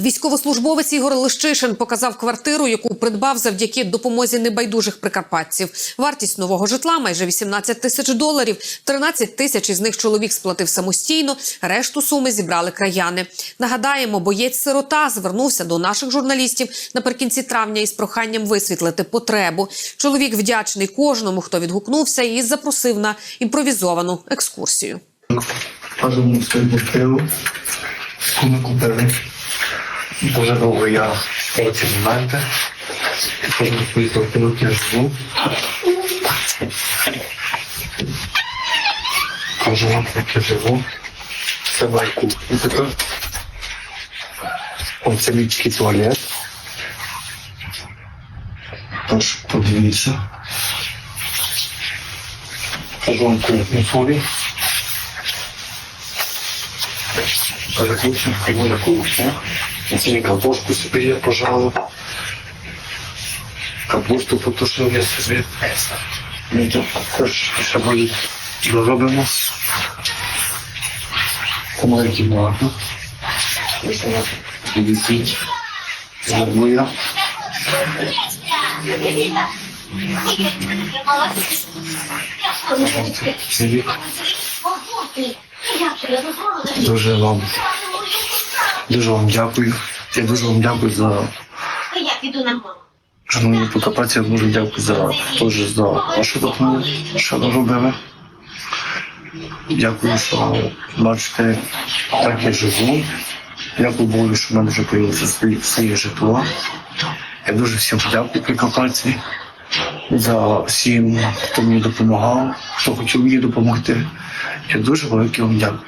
Військовослужбовець Ігор Лищишин показав квартиру, яку придбав завдяки допомозі небайдужих прикарпатців. Вартість нового житла майже 18 тисяч доларів. 13 тисяч із них чоловік сплатив самостійно. Решту суми зібрали краяни. Нагадаємо, боєць сирота звернувся до наших журналістів наприкінці травня із проханням висвітлити потребу. Чоловік вдячний кожному, хто відгукнувся, і запросив на імпровізовану екскурсію. Ми купили. Дуже довго я шукав ці моменти. Свою квартиру я живу. Кажу вам, як я живу. Це така. Оце мій такий туалет. Тож подивіться. Кажу вам кухню. Переключим кухню. Оце картошку собі я пожалуй. Капусту потушив я собі. Ми тут також ще буде доробимо. Моя кімната. Ось вона висить. Зробує. Дуже вам, дуже вам дякую. Я дуже вам дякую за шановні покопації, дуже дякую за теж за вашу допомогу, що ви робили. Дякую, що бачите, так я живу. Дякую Богу, що в мене вже з'явилося своє, житло. Я дуже всім дякую Прикопації за всім, хто мені допомагав, хто хотів мені допомогти. Я дуже велике вам дякую.